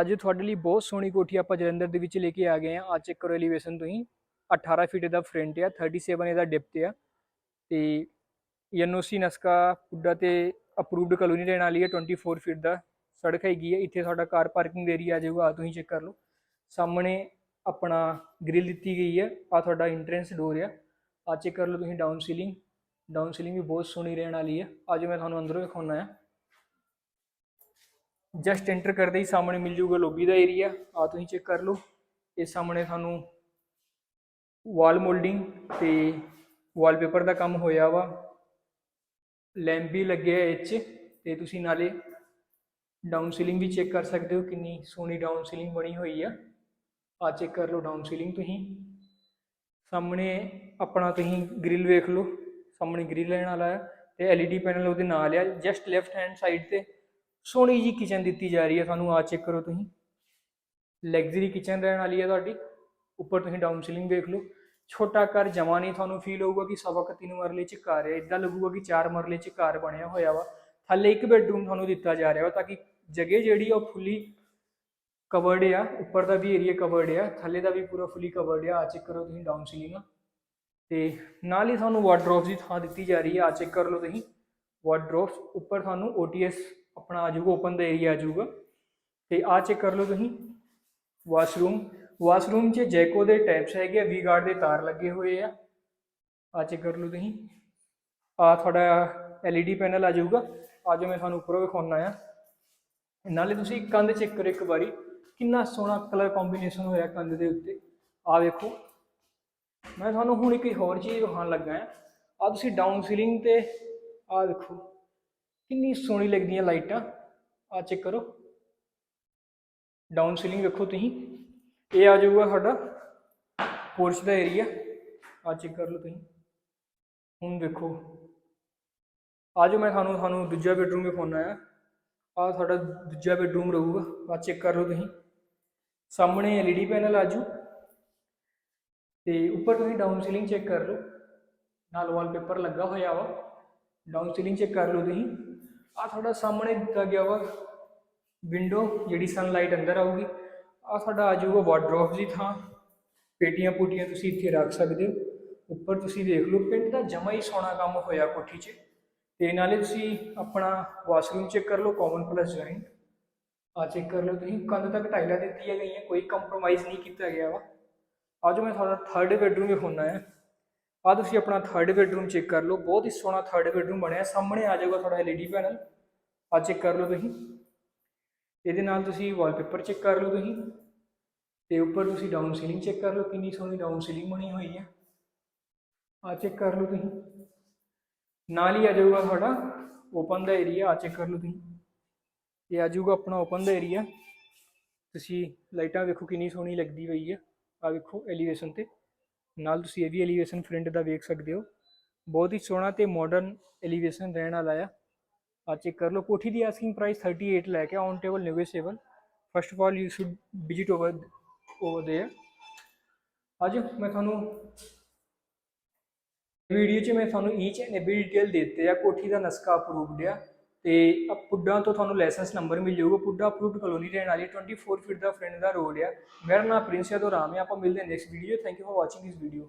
ਅੱਜ ਤੁਹਾਡੇ ਲਈ ਬਹੁਤ ਸੋਹਣੀ ਕੋਠੀ ਆਪਾਂ ਜਲੰਧਰ ਦੇ ਵਿੱਚ ਲੈ ਕੇ ਆ ਗਏ ਆ ਆ ਚੈੱਕ ਕਰੋ ਐਲੀਵੇਸ਼ਨ ਤੁਸੀਂ 18 ਫੀਟ ਦਾ ਫਰੰਟ ਆ 37 ਇਹਦਾ ਡੈਪਥ ਆ। ਤੇ ਐਨਓਸੀ ਨਸਕਾ ਪੁੱਡਾ ਤੇ ਅਪਰੂਵਡ ਕਲੋਨੀ ਰਹਿਣ ਵਾਲੀ ਹੈ 24 ਫੀਟ ਦਾ ਸੜਕ ਹੈਗੀ ਹੈ ਇੱਥੇ ਤੁਹਾਡਾ ਕਾਰ ਪਾਰਕਿੰਗ ਏਰੀਆ ਆ ਜਾਊਗਾ ਆ ਤੁਸੀਂ ਚੈੱਕ ਕਰ ਲਓ। ਸਾਹਮਣੇ ਆਪਣਾ ਗ੍ਰਿਲ ਦਿੱਤੀ ਗਈ ਹੈ ਆ ਤੁਹਾਡਾ ਐਂਟਰੈਂਸ ਡੋਰ ਆ। ਆ ਚੈੱਕ ਕਰ ਲਓ ਤੁਸੀਂ ਡਾਊਨ ਸੀਲਿੰਗ ਡਾਊਨ ਸੀਲਿੰਗ ਵੀ ਬਹੁਤ ਸੋਹਣੀ ਰਹਿਣ ਵਾਲੀ ਹੈ ਅੱਜ ਮੈਂ ਤੁਹਾਨੂੰ ਅੰਦਰੋਂ ਦਿਖਾਉਣਾ ਆ। ਜਸਟ ਐਂਟਰ ਕਰਦੇ ਹੀ ਸਾਹਮਣੇ ਮਿਲ ਜੂਗਾ ਲੋਬੀ ਦਾ ਏਰੀਆ ਆ ਤੁਸੀਂ ਚੈੱਕ ਕਰ ਲਓ। ਇਹ ਸਾਹਮਣੇ ਤੁਹਾਨੂੰ ਵਾਲ ਮੋਲਡਿੰਗ ਤੇ ਵਾਲਪੇਪਰ ਦਾ ਕੰਮ ਹੋਇਆ ਵਾ। ਲੈਂਪ ਵੀ ਲੱਗਿਆ ਇਹ 'ਚ ਤੇ ਤੁਸੀਂ ਨਾਲੇ ਡਾਊਨ ਸੀਲਿੰਗ ਵੀ ਚੈੱਕ ਕਰ ਸਕਦੇ ਹੋ ਕਿੰਨੀ ਸੋਹਣੀ ਡਾਊਨ ਸੀਲਿੰਗ ਬਣੀ ਹੋਈ ਆ। ਆ ਚੈੱਕ ਕਰ ਲਓ ਡਾਊਨ ਸੀਲਿੰਗ ਤੁਸੀਂ। ਸਾਹਮਣੇ ਆਪਣਾ ਤੁਸੀਂ ਗ੍ਰਿਲ ਵੇਖ ਲਓ। ਸਾਹਮਣੇ ਗ੍ਰਿਲ ਲੈਣ ਵਾਲਾ ਹੈ ਤੇ ਐਲਈਡੀ ਪੈਨਲ ਉਹਦੇ ਨਾਲ ਆ। ਜਸਟ ਲੈਫਟ ਹੈਂਡ ਸਾਈਡ ਤੇ ਸੋਹਣੀ ਜੀ ਕਿਚਨ ਦਿੱਤੀ ਜਾ ਰਹੀ ਹੈ ਤੁਹਾਨੂੰ ਆ ਚੈੱਕ ਕਰੋ ਤੁਸੀਂ। ਲਗਜ਼ਰੀ ਕਿਚਨ ਰਹਿਣ ਵਾਲੀ ਹੈ ਤੁਹਾਡੀ। ਉੱਪਰ ਤੁਸੀਂ ਡਾਊਨ ਸੀਲਿੰਗ ਦੇਖ ਲਓ। ਛੋਟਾ ਘਰ ਜਮਾ ਨਹੀਂ ਤੁਹਾਨੂੰ ਫੀਲ ਹੋਊਗਾ ਕਿ ਸਵਾ ਕੁ ਤਿੰਨ ਮਰਲੇ ਚ ਘਰ ਹੈ। ਇਦਾਂ ਲੱਗੂਗਾ ਕਿ ਚਾਰ ਮਰਲੇ ਚ ਘਰ ਬਣਿਆ ਹੋਇਆ ਵਾ। ਥੱਲੇ ਇੱਕ ਬੈਡਰੂਮ ਤੁਹਾਨੂੰ ਦਿੱਤਾ ਜਾ ਰਿਹਾ ਵਾ ਤਾਂ ਕਿ ਜਗ੍ਹਾ ਜਿਹੜੀ ਆ ਉਹ ਫੁੱਲੀ ਕਵਰਡ ਆ। ਉੱਪਰ ਦਾ ਵੀ ਏਰੀਆ ਕਵਰਡ ਆ। ਥੱਲੇ ਦਾ ਵੀ ਪੂਰਾ ਫੁੱਲੀ ਕਵਰਡ ਆ। ਆ ਚੈੱਕ ਕਰੋ ਤੁਸੀਂ ਡਾਊਨ ਸੀਲਿੰਗ ਤੇ ਨਾਲ ਹੀ ਤੁਹਾਨੂੰ ਵਾਰਡਰੋਬਸ ਦੀ ਥਾਂ ਦਿੱਤੀ ਜਾ ਰਹੀ ਹੈ ਆ ਚੈੱਕ ਕਰ ਲਓ ਤੁਸੀਂ। ਵਾਰਡਰੋਬਸ ਉੱਪਰ ਤੁਹਾਨੂੰ OTS ਆਪਣਾ ਆ ਜਾਊਗਾ ਓਪਨ ਦਾ ਏਰੀਆ ਆ ਜਾਊਗਾ। ਤੇ ਆ ਚੈੱਕ ਕਰ ਲਓ ਤੁਸੀਂ। ਵਾਸ਼ਰੂਮ ਵਾਸ਼ਰੂਮ 'ਚ ਜੈਕੋ ਦੇ ਟੈਪਸ ਹੈਗੇ ਆ ਵੀ ਗਾਰਡ ਦੇ ਤਾਰ ਲੱਗੇ ਹੋਏ ਆ। ਆ ਚੈੱਕ ਕਰ ਲਓ ਤੁਸੀਂ। ਆ ਤੁਹਾਡਾ LED ਪੈਨਲ ਆ ਜਾਊਗਾ। ਆ ਜੋ ਮੈਂ ਤੁਹਾਨੂੰ ਉੱਪਰੋਂ ਵਿਖਾਉਣਾ ਆ। ਨਾਲੇ ਤੁਸੀਂ ਕੰਧ ਚੈੱਕ ਕਰੋ ਇੱਕ ਵਾਰੀ। ਕਿੰਨਾ ਸੋਹਣਾ ਕਲਰ ਕੰਬੀਨੇਸ਼ਨ ਹੋਇਆ ਕੰਧ ਦੇ ਉੱਤੇ। ਆ ਵੇਖੋ। ਮੈਂ ਤੁਹਾਨੂੰ ਹੁਣ ਇੱਕ ਹੋਰ ਚੀਜ਼ ਵਿਖਾਉਣ ਲੱਗਾ ਆ। ਆ ਤੁਸੀਂ ਡਾਊਨ ਸੀਲਿੰਗ ਤੇ, ਆ ਦੇਖੋ ਕਿੰਨੀ ਸੋਹਣੀ ਲੱਗਦੀਆਂ ਲਾਈਟਾਂ। ਆ ਚੈੱਕ ਕਰੋ। ਡਾਊਨ ਸੀਲਿੰਗ ਵੇਖੋ ਤੁਸੀਂ। ਇਹ ਆ ਜਾਊਗਾ ਤੁਹਾਡਾ ਪੋਰਚ ਦਾ ਏਰੀਆ ਆ ਚੈੱਕ ਕਰ ਲਓ ਤੁਸੀਂ। ਹੁਣ ਦੇਖੋ। ਆ ਜੋ ਮੈਂ ਤੁਹਾਨੂੰ ਤੁਹਾਨੂੰ ਦੂਜਾ ਬੈਡਰੂਮ ਵਿਖਾਉਣਾ ਆ। ਆ ਤੁਹਾਡਾ ਦੂਜਾ ਬੈਡਰੂਮ ਰਹੂਗਾ। ਆ ਚੈੱਕ ਕਰ ਲਓ ਤੁਸੀਂ। ਸਾਹਮਣੇ ਐਲਈਡੀ ਪੈਨਲ ਆਜੂ ਤੇ ਉੱਪਰ ਤੁਸੀਂ ਡਾਊਨ ਸੀਲਿੰਗ ਚੈੱਕ ਕਰ ਲਓ। ਨਾਲ ਵਾਲਪੇਪਰ ਲੱਗਾ ਹੋਇਆ ਵਾ। ਡਾਊਨ ਸੀਲਿੰਗ ਚੈੱਕ ਕਰ ਲਓ ਤੁਸੀਂ। ਆ ਤੁਹਾਡਾ ਸਾਹਮਣੇ ਦਿੱਤਾ ਗਿਆ ਵਾ ਵਿੰਡੋ ਜਿਹੜੀ ਸਨਲਾਈਟ ਅੰਦਰ ਆਊਗੀ। ਆ ਤੁਹਾਡਾ ਆ ਜਾਊਗਾ ਵਾਰਡਰੋਬ ਦੀ ਥਾਂ। ਪੇਟੀਆਂ ਪੂਟੀਆਂ ਤੁਸੀਂ ਇੱਥੇ ਰੱਖ ਸਕਦੇ ਹੋ। ਉੱਪਰ ਤੁਸੀਂ ਦੇਖ ਲਓ, ਪਿੰਡ ਦਾ ਜਮਾ ਹੀ ਸੋਹਣਾ ਕੰਮ ਹੋਇਆ ਕੋਠੀ 'ਚ। ਤੇ ਨਾਲੇ ਤੁਸੀਂ ਆਪਣਾ ਵਾਸ਼ਰੂਮ ਚੈੱਕ ਕਰ ਲਓ ਕਾਮਨ ਪਲੱਸ ਜੁਆਇੰਟ ਆ ਚੈੱਕ ਕਰ ਲਓ ਤੁਸੀਂ, ਕੰਧ ਤੱਕ ਟਾਈਲਾਂ ਦਿੱਤੀਆਂ ਗਈਆਂ, ਕੋਈ ਕੰਪਰੋਮਾਈਜ਼ ਨਹੀਂ ਕੀਤਾ ਗਿਆ ਵਾ। ਅੱਜ ਮੈਂ ਤੁਹਾਡਾ ਥਰਡ ਬੈਡਰੂਮ ਵਿਖਾਉਣਾ ਹੈ ਆ ਤੁਸੀਂ ਆਪਣਾ ਥਰਡ ਬੈਡਰੂਮ ਚੈੱਕ ਕਰ ਲਓ, ਬਹੁਤ ਹੀ ਸੋਹਣਾ ਥਰਡ ਬੈਡਰੂਮ ਬਣਿਆ, ਸਾਹਮਣੇ ਆ ਜਾਊਗਾ ਤੁਹਾਡਾ LED ਪੈਨਲ ਆ ਚੈੱਕ ਕਰ ਲਓ ਤੁਸੀਂ। ਇਹਦੇ ਨਾਲ ਤੁਸੀਂ ਵਾਲਪੇਪਰ ਚੈੱਕ ਕਰ ਲਓ ਤੁਸੀਂ। ਤੇ ਉੱਪਰ ਤੁਸੀਂ ਡਾਊਨ ਸੀਲਿੰਗ ਚੈੱਕ ਕਰ ਲਓ, ਕਿੰਨੀ ਸੋਹਣੀ ਡਾਊਨ ਸੀਲਿੰਗ ਬਣੀ ਹੋਈ ਹੈ ਆ ਚੈੱਕ ਕਰ ਲਓ ਤੁਸੀਂ। ਨਾਲ ਹੀ ਆ ਜਾਊਗਾ ਤੁਹਾਡਾ ਓਪਨ ਦਾ ਏਰੀਆ ਆ ਚੈੱਕ ਕਰ ਲਓ ਤੁਸੀਂ। ਇਹ ਆ ਜਾਊਗਾ ਆਪਣਾ ਓਪਨ ਦਾ ਏਰੀਆ ਤੁਸੀਂ ਲਾਈਟਾਂ ਵੇਖੋ ਕਿੰਨੀ ਸੋਹਣੀ ਲੱਗਦੀ ਹੋਈ ਹੈ ਆ ਵੇਖੋ ਐਲੀਵੇਸ਼ਨ ਤੇ। ਨਾਲ ਤੁਸੀਂ ਇਹ ਵੀ ਐਲੀਵੇਸ਼ਨ ਫਰੰਟ ਦਾ ਵੇਖ ਸਕਦੇ ਹੋ ਬਹੁਤ ਹੀ ਸੋਹਣਾ ਤੇ ਮਾਡਰਨ ਐਲੀਵੇਸ਼ਨ ਰਹਿਣ ਵਾਲਾ ਆ ਆ ਚੈੱਕ ਕਰ ਲਓ ਕੋਠੀ ਦੀ ਆਸਕਿੰਗ ਪ੍ਰਾਈਸ 38 ਲੈ ਕੇ on table negotiable first of all you should visit over over there ਅੱਜ ਮੈਂ ਤੁਹਾਨੂੰ ਵੀਡੀਓ 'ਚ ਮੈਂ ਤੁਹਾਨੂੰ ਈਚ ਐਂਡ ਐਵਰੀ ਡਿਟੇਲ ਦੇ ਦਿੱਤੇ ਆ ਕੋਠੀ ਦਾ ਨਸਕਾ ਅਪਰੂਵਡ ਆ ਤੇ ਪੁੱਡਾ ਤੋਂ ਤੁਹਾਨੂੰ ਲਾਇਸੈਂਸ ਨੰਬਰ ਮਿਲ ਜਾਊਗਾ। ਪੁੱਡਾ ਅਪਰੂਵਡ ਕਲੋਨੀ ਰਹਿਣ ਵਾਲੀ 24 ਫੀਟ ਦਾ ਫਰੰਟ ਦਾ ਰੋਡ ਆ। ਮੇਰਾ ਨਾਮ ਪ੍ਰਿੰਸ ਯਾਦਵ ਰਾਮ ਹੈ। ਆਪਾਂ ਮਿਲਦੇ ਹਾਂ next video thank you for watching this video